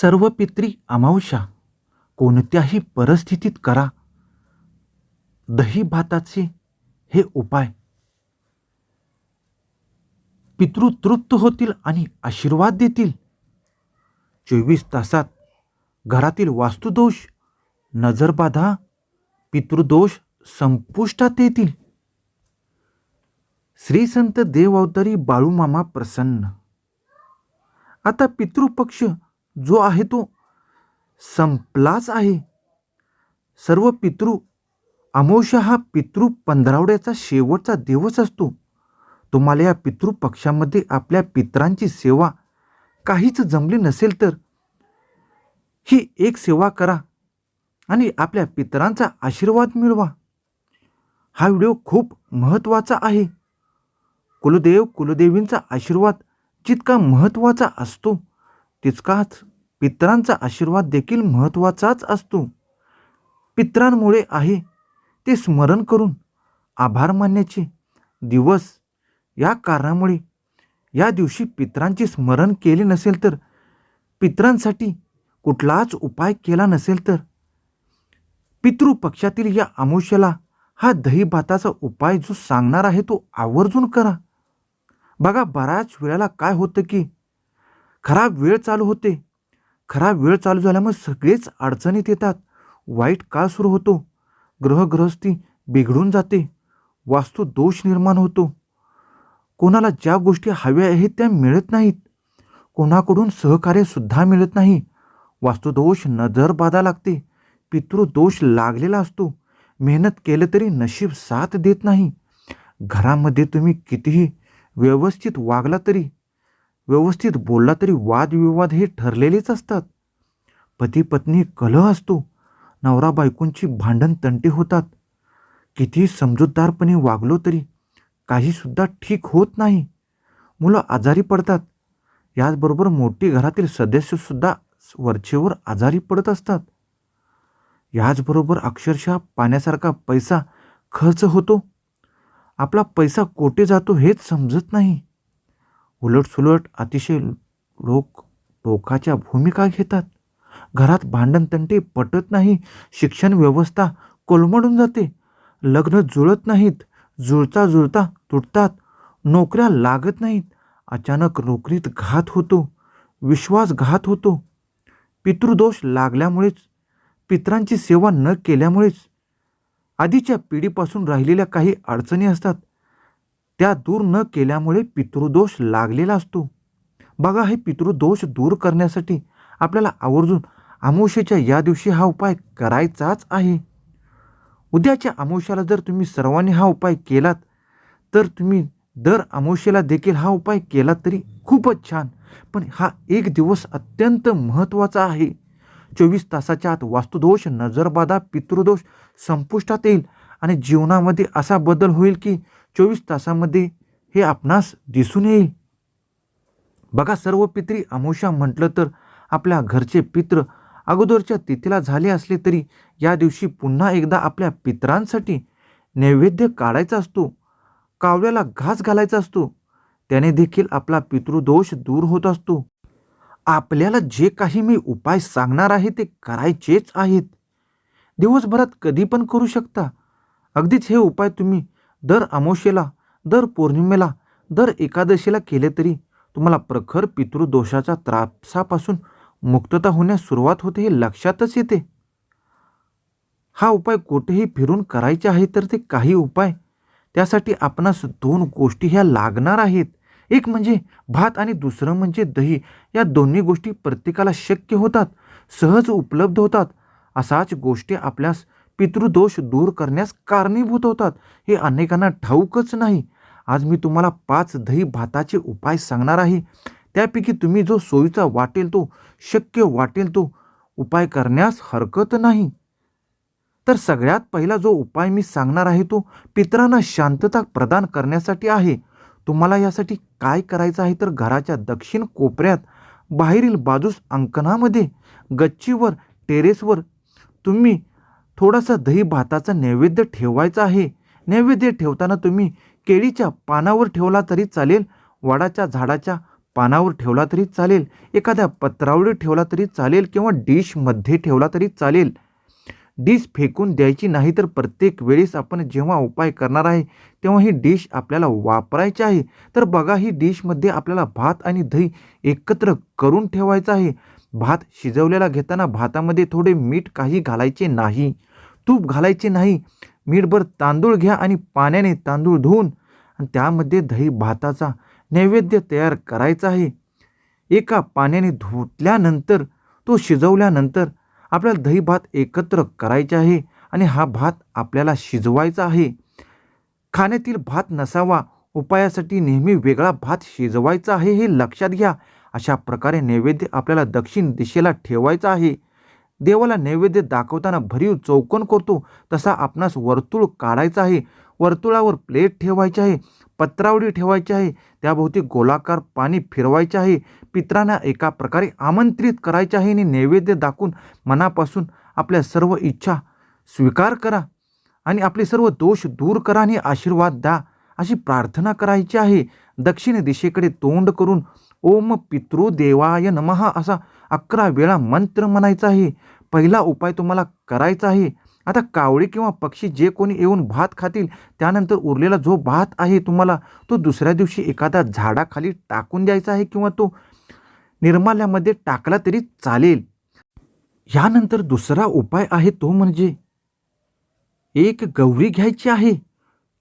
सर्व पित्री अमावशा कोणत्याही परिस्थितीत करा. दही भाताचे हे उपाय. पितृ तृप्त होतील आणि आशीर्वाद देतील. चोवीस तासात घरातील वास्तुदोष नजरबाधा पितृदोष संपुष्टात येतील. श्री संत देव अवतारी बाळूमामा प्रसन्न. आता पितृपक्ष जो आहे तो संपलाच आहे. सर्व पितृ अमावस्या हा पितृ पंधरावड्याचा शेवटचा दिवस असतो. तुम्हाला या पितृपक्षामध्ये आपल्या पितरांची सेवा काहीच जमली नसेल तर ही एक सेवा करा आणि आपल्या पितरांचा आशीर्वाद मिळवा. हा व्हिडिओ खूप महत्त्वाचा आहे. कुलदेव कुलदेवींचा आशीर्वाद जितका महत्त्वाचा असतो तितकाच पितरांचा आशीर्वाद देखील महत्त्वाचाच असतो. पितरांमुळे आहे ते स्मरण करून आभार मानण्याचे दिवस. या कारणामुळे या दिवशी पित्रांचे स्मरण केले नसेल तर पितरांसाठी कुठलाच उपाय केला नसेल तर पितृपक्षातील या अमावस्याला हा दही भाताचा उपाय जो सांगणार आहे तो आवर्जून करा. बघा बऱ्याच वेळेला काय होतं की खराब वेळ चालू होते. खराब वेळ चालू झाल्यामुळे सगळेच अडचणीत येतात. वाईट काळ सुरू होतो. ग्रहग्रहस्थी बिघडून जाते. वास्तू दोष निर्माण होतो. कोणाला ज्या गोष्टी हव्या आहेत त्या मिळत नाहीत. कोणाकडून सहकार्यसुद्धा मिळत नाही. वास्तुदोष नजर बाधा लागते. पितृदोष लागलेला असतो. मेहनत केलं तरी नशीब साथ देत नाही. घरामध्ये तुम्ही कितीही व्यवस्थित वागला तरी व्यवस्थित बोलला तरी वादविवाद हे ठरलेलेच असतात. पती पत्नी कलह असतो. नवरा बायकोंची भांडण तंटे होतात. किती समजूतदारपणे वागलो तरी काहीसुद्धा ठीक होत नाही. मुलं आजारी पडतात. याचबरोबर मोठी घरातील सदस्यसुद्धा वरचेवर आजारी पडत असतात. याचबरोबर अक्षरशः पाण्यासारखा पैसा खर्च होतो. आपला पैसा कोठे जातो हेच समजत नाही. उलटसुलट अतिशय लोक टोकाच्या भूमिका घेतात. घरात भांडणतंटे पटत नाही शिक्षण व्यवस्था कोलमडून जाते. लग्न जुळत नाहीत जुळता जुळता तुटतात. नोकऱ्या लागत नाहीत. अचानक नोकरीत घात होतो विश्वासघात होतो. पितृदोष लागल्यामुळेच पितरांची सेवा न केल्यामुळेच आधीच्या पिढीपासून राहिलेल्या काही अडचणी असतात. त्या दूर न केल्यामुळे पितृदोष लागलेला असतो. बघा हे पितृदोष दूर करण्यासाठी आपल्याला आवर्जून अमावस्येच्या या दिवशी हा उपाय करायचाच आहे. उद्याच्या अमावस्याला जर तुम्ही सर्वांनी हा उपाय केलात तर तुम्ही दर अमावस्येला देखील हा उपाय केला तरी खूपच छान. पण हा एक दिवस अत्यंत महत्त्वाचा आहे. चोवीस तासाच्या आत वास्तुदोष नजरबाधा पितृदोष संपुष्टात येईल आणि जीवनामध्ये असा बदल होईल की चोवीस तासामध्ये हे आपणास दिसून येईल. बघा सर्व पित्री अमोषा म्हटलं तर आपल्या घरचे पित्र अगोदरच्या तिथीला झाले असले तरी या दिवशी पुन्हा एकदा आपल्या पितरांसाठी नैवेद्य काढायचा असतो कावळ्याला घास घालायचा असतो त्याने देखील आपला पितृदोष दूर होत असतो. आपल्याला जे काही मी उपाय सांगणार आहे ते करायचेच आहेत. दिवसभरात कधी पण करू शकता. अगदीच हे उपाय तुम्ही दर अमावस्येला दर पौर्णिमेला दर एकादशीला केले तरी तुम्हाला प्रखर पितृदोषाच्या त्रासापासून मुक्तता होण्यास सुरुवात होते हे लक्षातच येते. हा उपाय कुठेही फिरून करायचे आहे तर ते काही उपाय. त्यासाठी आपणास दोन गोष्टी ह्या लागणार आहेत. एक म्हणजे भात आणि दुसरं म्हणजे दही. या दोन्ही गोष्टी प्रत्येकाला शक्य होतात सहज उपलब्ध होतात. असाच गोष्टी आपल्यास पितृदोष दूर करण्यास कारणीभूत होतात. हे अनेकांना ठाऊकच नाही. आज मी तुम्हाला पाच दही भाताचे उपाय सांगणार आहे. त्यापैकी तुम्ही जो सोयीचा वाटेल तो शक्य वाटेल तो उपाय करण्यास हरकत नाही. तर सगळ्यात पहिला जो उपाय मी सांगणार आहे तो पितरांना शांतता प्रदान करण्यासाठी आहे. तुम्हाला यासाठी काय करायचं आहे तर घराच्या दक्षिण कोपऱ्यात बाहेरील बाजूस अंकणामध्ये गच्चीवर टेरेसवर तुम्ही थोडासा दही भाताचा नैवेद्य ठेवायचा आहे. नैवेद्य ठेवताना तुम्ही केळीच्या पानावर ठेवला तरी चालेल वडाच्या झाडाच्या पानावर ठेवला तरी चालेल एखाद्या पत्रावळी ठेवला तरी चालेल किंवा डिशमध्ये ठेवला तरी चालेल. डिश फेकून द्यायची नाही तर प्रत्येक वेळेस आपण जेव्हा उपाय करणार आहे तेव्हा ही डिश आपल्याला वापरायची आहे. तर बघा ही डिशमध्ये आपल्याला भात आणि दही एकत्र करून ठेवायचं आहे. भात शिजवलेला घेताना भातामध्ये थोडे मीठ काही घालायचे नाही. तूप घालायचे नाही. मीठभर तांदूळ घ्या आणि पाण्याने तांदूळ धुवून आणि त्यामध्ये दही भाताचा नैवेद्य तयार करायचा आहे. एका पाण्याने धुतल्यानंतर तो शिजवल्यानंतर आपल्याला दही भात एकत्र करायचे आहे आणि हा भात आपल्याला शिजवायचा आहे. खाण्यातील भात नसावा उपायासाठी नेहमी वेगळा भात शिजवायचा आहे हे लक्षात घ्या. अशा प्रकारे नैवेद्य आपल्याला दक्षिण दिशेला ठेवायचा आहे. देवाला नैवेद्य दाखवताना भरीव चौकोन करतो तसा आपणास वर्तुळ काढायचा आहे. वर्तुळावर प्लेट ठेवायची आहे पत्रावडी ठेवायची आहे त्याभोवती गोलाकार पाणी फिरवायचे आहे. पित्रांना एका प्रकारे आमंत्रित करायचे आहे आणि नैवेद्य दाखवून मनापासून आपल्या सर्व इच्छा स्वीकार करा आणि आपले सर्व दोष दूर करा आणि आशीर्वाद द्या अशी प्रार्थना करायची आहे. दक्षिण दिशेकडे तोंड करून ओम पितृदेवाय नमः असा अकरा वेळा मंत्र म्हणायचा आहे. पहिला उपाय तुम्हाला करायचा आहे. आता कावळे किंवा पक्षी जे कोणी येऊन भात खातील त्यानंतर उरलेला जो भात आहे तुम्हाला तो दुसऱ्या दिवशी एखाद्या झाडाखाली टाकून द्यायचा आहे किंवा तो निर्माल्यामध्ये टाकला तरी चालेल. यानंतर दुसरा उपाय आहे तो म्हणजे एक गौरी घ्यायची आहे.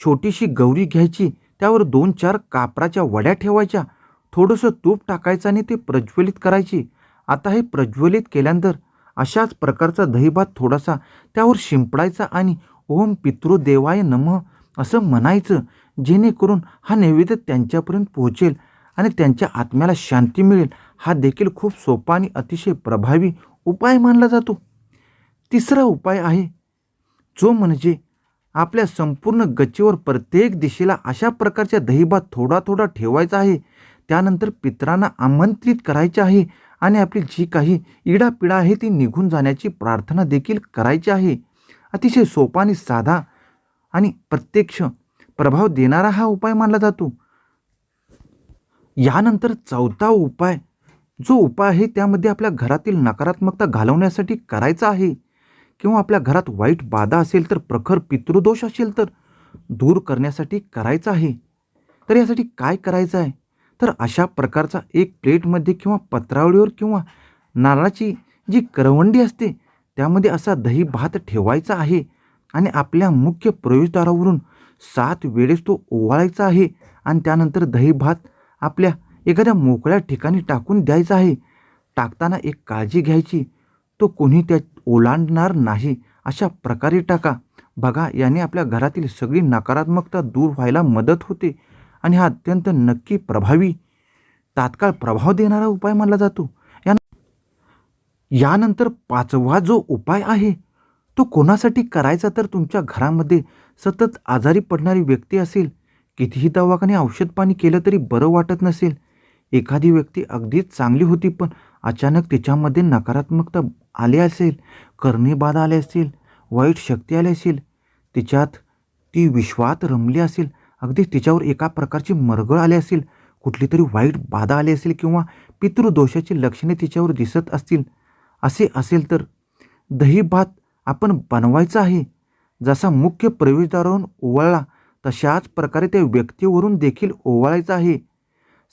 छोटीशी गौरी घ्यायची त्यावर दोन चार कापराच्या वड्या ठेवायच्या. थोडंसं तूप टाकायचं आणि ते प्रज्वलित करायची. आता हे प्रज्वलित केल्यानंतर अशाच प्रकारचा दहीभात थोडासा त्यावर शिंपडायचा आणि ओम पितृदेवाय नमः असं म्हणायचं जेणेकरून हा नैवेद्य त्यांच्यापर्यंत पोहोचेल आणि त्यांच्या आत्म्याला शांती मिळेल. हा देखील खूप सोपा आणि अतिशय प्रभावी उपाय मानला जातो. तिसरा उपाय आहे जो म्हणजे आपल्या संपूर्ण गच्चीवर प्रत्येक दिशेला अशा प्रकारच्या दहीभात थोडा थोडा ठेवायचा आहे त्यानंतर पितरांना आमंत्रित करायचे आहे आणि आपली जी काही इडापिडा आहे ती निघून जाण्याची प्रार्थना देखील करायची आहे. अतिशय सोपा आणि साधा आणि प्रत्यक्ष प्रभाव देणारा हा उपाय मानला जातो. यानंतर चौथा उपाय जो उपाय आहे त्यामध्ये आपल्या घरातील नकारात्मकता घालवण्यासाठी करायचा आहे. किंवा आपल्या घरात वाईट बाधा असेल तर प्रखर पितृदोष असेल तर दूर करण्यासाठी करायचा आहे. तर यासाठी काय करायचं आहे? तर अशा प्रकारचा एक प्लेटमध्ये किंवा पत्रावळीवर किंवा नारळाची जी करवंडी असते त्यामध्ये असा दही भात ठेवायचा आहे आणि आपल्या मुख्य प्रवेशद्वारावरून सात वेळेस तो ओवाळायचा आहे आणि त्यानंतर दही भात आपल्या एखाद्या मोकळ्या ठिकाणी टाकून द्यायचा आहे. टाकताना एक काळजी घ्यायची. तो कोणी त्या ओलांडणार नाही. अशा प्रकारे टाका. बघा याने आपल्या घरातील सगळी नकारात्मकता दूर व्हायला मदत होते. आणि हा अत्यंत नक्की प्रभावी तात्काळ प्रभाव देणारा उपाय मानला जातो. या यानंतर पाचवा जो उपाय आहे तो कोणासाठी करायचा तर तुमच्या घरामध्ये सतत आजारी पडणारी व्यक्ती असेल कितीही दवाखाने औषध पाणी केलं तरी बरं वाटत नसेल. एखादी व्यक्ती अगदीच चांगली होती पण अचानक तिच्यामध्ये नकारात्मकता आली असेल करणीबाधा आले असेल वाईट शक्ती आली असेल तिच्यात ती विश्वात रमली असेल अगदी तिच्यावर एका प्रकारची मरगळ आली असेल कुठली तरी वाईट बाधा आली असेल किंवा पितृदोषाची लक्षणे तिच्यावर दिसत असतील असे असेल तर दही भात आपण बनवायचा आहे. जसा मुख्य प्रवेशद्वारावरून ओवाळला तशाच प्रकारे त्या व्यक्तीवरून देखील ओवाळायचा आहे.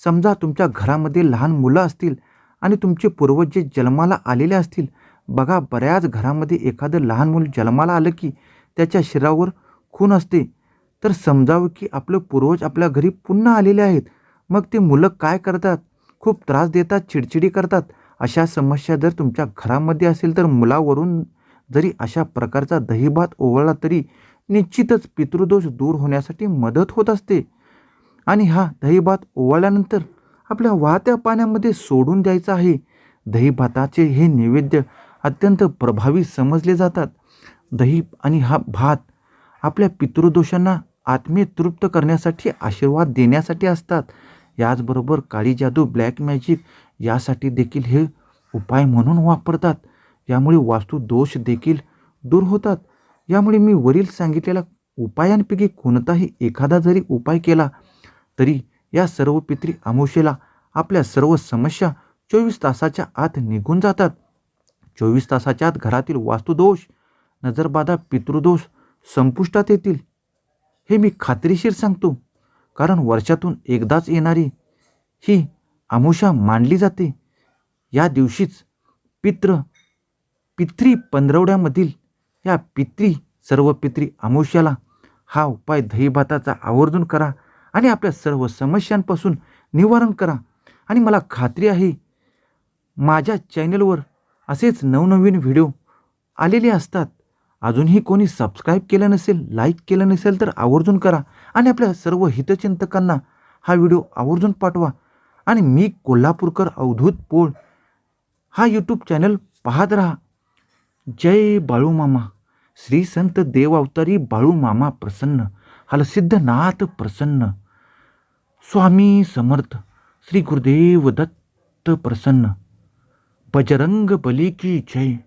समजा तुमच्या घरामध्ये लहान मुलं असतील आणि तुमचे पूर्वज जे जन्माला आलेले असतील बघा बऱ्याच घरामध्ये एखादं लहान मूल जन्माला आलं की त्याच्या शरीरावर खून असते. तर समजावं की आपलं पूर्वज आपल्या घरी पुन्हा आलेले आहेत. मग ते मुलं काय करतात? खूप त्रास देतात चिडचिडी करतात. अशा समस्या जर तुमच्या घरामध्ये असेल तर मुलावरून जरी अशा प्रकारचा दहीभात ओवळला तरी निश्चितच पितृदोष दूर होण्यासाठी मदत होत असते. आणि हा दहीभात ओवाळल्यानंतर आपल्या वाहत्या पाण्यामध्ये सोडून द्यायचा आहे. दहीभाताचे हे नैवेद्य अत्यंत प्रभावी समजले जातात. दही आणि हा भात आपल्या पितृदोषांना आत्मीय तृप्त करण्यासाठी आशीर्वाद देण्यासाठी असतात. याचबरोबर काळी जादू ब्लॅक मॅजिक यासाठी देखील हे उपाय म्हणून वापरतात. यामुळे वास्तू दोष देखील दूर होतात. यामुळे मी वरील सांगितलेल्या उपायांपैकी कोणताही एखादा जरी उपाय केला तरी या सर्व पित्री अमावस्येला आपल्या सर्व समस्या चोवीस तासाच्या आत निघून जातात. चोवीस तासाच्या आत घरातील वास्तुदोष नजरबाधा पितृदोष संपुष्टात येतील. हे मी खात्रीशीर सांगतो. कारण वर्षातून एकदाच येणारी ही आमुषा मानली जाते. या दिवशीच पित्र पित्री पंधरवड्यामधील या पित्री सर्व पित्री आमुष्याला हा उपाय दहीभाताचा आवर्जून करा आणि आपल्या सर्व समस्यांपासून निवारण करा. आणि मला खात्री आहे माझ्या चॅनलवर असेच नवनवीन व्हिडिओ आलेले असतात. अजूनही कोणी सबस्क्राईब केलं नसेल लाईक केलं नसेल तर आवर्जून करा आणि आपल्या सर्व हितचिंतकांना हा व्हिडिओ आवर्जून पाठवा. आणि मी कोल्हापूरकर अवधूत पोळ हा यूट्यूब चॅनल पाहत राहा. जय बाळूमामा श्री संत देव अवतारी बाळूमामा प्रसन्न. हलसिद्धनाथ प्रसन्न. स्वामी समर्थ. श्री गुरुदेव दत्त प्रसन्न. बजरंग बली की जय.